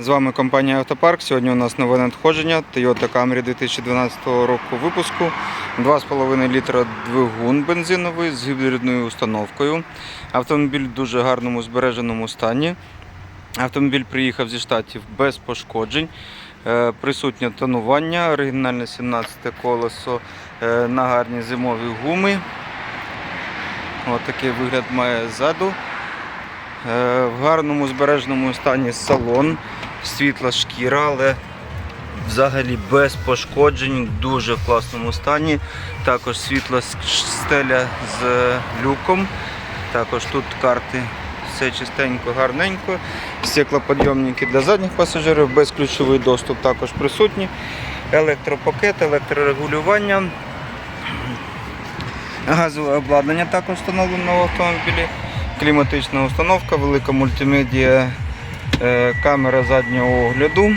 З вами компанія Автопарк. Сьогодні у нас нове надходження Toyota Camry 2012 року випуску. 2,5 літра двигун бензиновий з гібридною установкою. Автомобіль в дуже гарному збереженому стані. Автомобіль приїхав зі штатів без пошкоджень. Е, Присутнє тонування, оригінальне 17 колесо е, на гарні зимові гуми. Ось такий вигляд має ззаду. Е, В гарному збереженому стані салон, світла шкіра, але взагалі без пошкоджень, дуже в класному стані. Також світла стеля з люком. Також тут карти все чистенько, гарненько. Стеклоподйомники для задніх пасажирів, безключовий доступ також присутні. Електропакет, електрорегулювання. Газове обладнання також встановлено в автомобілі. Кліматична установка, велика мультимедіа, е, камера заднього огляду.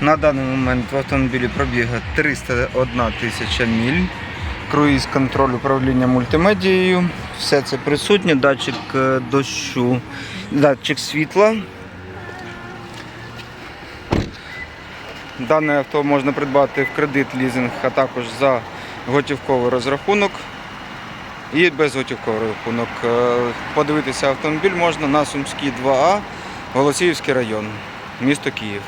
На даний момент в автомобілі пробіга 301 тисяча міль. Круїз контроль управління мультимедією. Все це присутнє, датчик е, дощу, датчик світла. Дане авто можна придбати в кредит, лізинг, а також за готівковий розрахунок і безготівковий рахунок. Е, Подивитися автомобіль можна на Сумській 2А, Голосіївський район, місто Київ.